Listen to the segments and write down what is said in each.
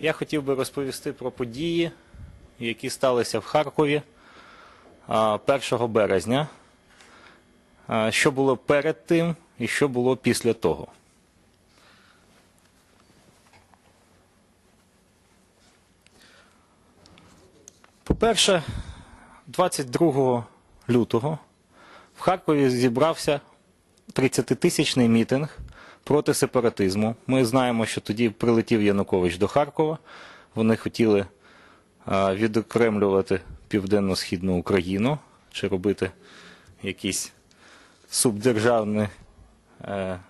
Я хотів би розповісти про події, які сталися в Харкові 1 березня. Що було перед тим і що було після того. По-перше, 22 лютого в Харкові зібрався 30-тисячний мітинг проти сепаратизму. Ми знаємо, що тоді прилетів Янукович до Харкова. Вони хотіли відокремлювати південно-східну Україну чи робити якісь субдержавні е,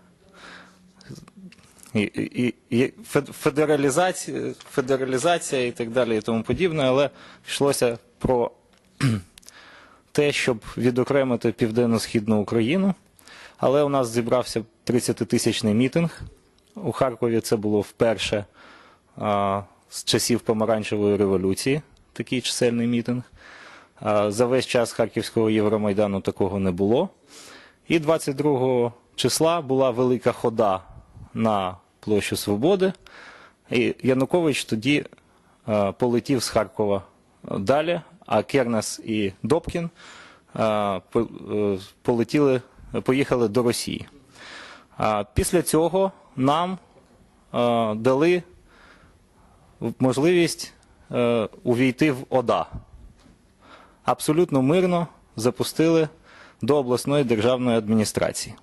і, і федералізація, федералізація і так далі і тому подібне, але йшлося про те, щоб відокремити південно-східну Україну. Але у нас зібрався 30-тисячний мітинг. У Харкові це було вперше а, з часів помаранчевої революції, такий чисельний мітинг. А, за весь час Харківського Євромайдану такого не було. І 22 числа була велика хода на площу Свободи. І Янукович тоді е, полетів з Харкова далі, а Кернес і Добкін е, по- е, полетіли, поїхали до Росії. Після цього нам е, дали можливість е, увійти в ОДА. Абсолютно мирно запустили до обласної державної адміністрації.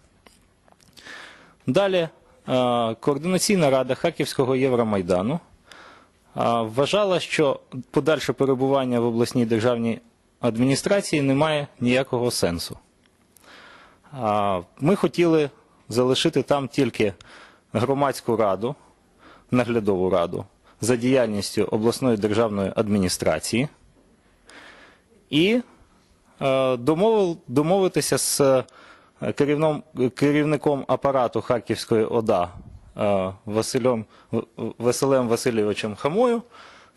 Далі е, координаційна рада Харківського Євромайдану вважала, що подальше перебування в обласній державній адміністрації не має ніякого сенсу. Ми хотіли залишити там тільки громадську раду, наглядову раду за діяльністю обласної державної адміністрації і е, домовитися з е, керівником апарату Харківської ОДА е, Василем, Василем Васильовичем Хамою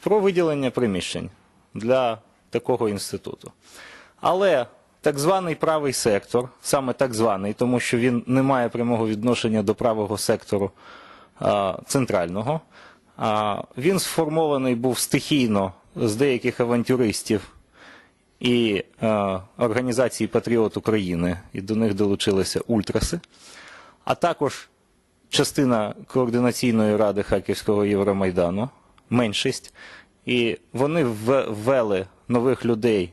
про виділення приміщень для такого інституту. Але так званий правий сектор, саме так званий, тому що він не має прямого відношення до правого сектору а, центрального, а, він сформований був стихійно з деяких авантюристів і е, організації Патріот України, і до них долучилися ультраси, а також частина координаційної ради Харківського Євромайдану, меншість, і вони ввели нових людей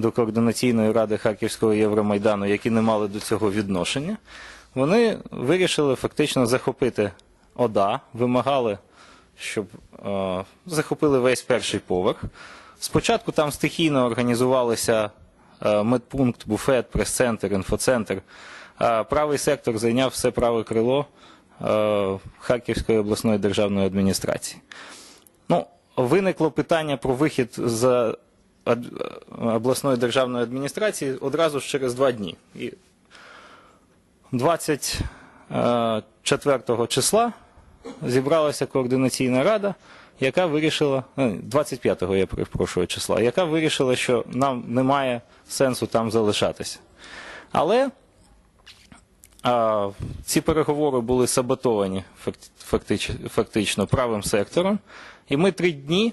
до координаційної ради Харківського Євромайдану, які не мали до цього відношення. Вони вирішили фактично захопити ОДА, вимагали, щоб е, захопили весь перший поверх. Спочатку там стихійно організувалися е, медпункт, буфет, прес-центр, інфоцентр. А правий сектор зайняв все праве крило е, Харківської обласної державної адміністрації. Ну, виникло питання про вихід з обласної державної адміністрації одразу ж через два дні. І 24 числа зібралася координаційна рада, яка вирішила, е, 25-го я перепрошую числа, яка вирішила, що нам немає сенсу там залишатися. Але а, ці переговори були саботовані фактично правим сектором, і ми три дні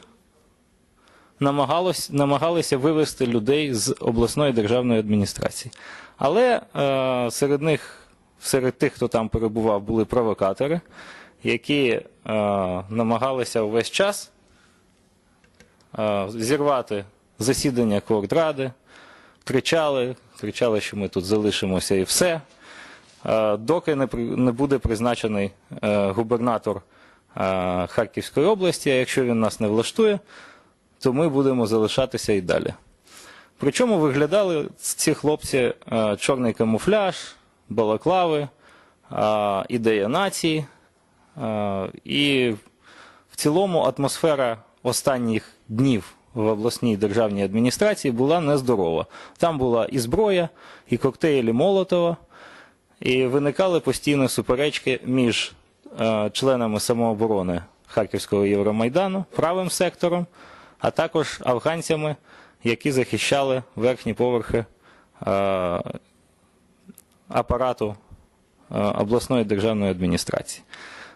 намагалось, намагалися вивести людей з обласної державної адміністрації. Але е, серед них, серед тих, хто там перебував, були провокатори, які е, намагалися увесь час е, зірвати засідання коордради, кричали, кричали, що ми тут залишимося і все. Е, доки не, буде призначений е, губернатор е, Харківської області, а якщо він нас не влаштує, то ми будемо залишатися і далі. Причому виглядали ці хлопці е, чорний камуфляж, балаклави, е, ідея нації. Е, і в цілому атмосфера останніх днів в обласній державній адміністрації була нездорова. Там була і зброя, і коктейлі Молотова, і виникали постійно суперечки між членами самооборони Харківського Євромайдану, правим сектором, а також афганцями, які захищали верхні поверхи е, апарату е, обласної державної адміністрації.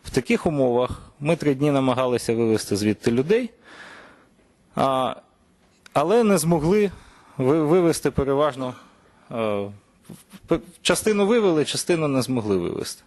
В таких умовах Ми три дні намагалися вивезти звідти людей, але не змогли ви- вивезти переважно. е, Частину вивели, частину не змогли вивезти.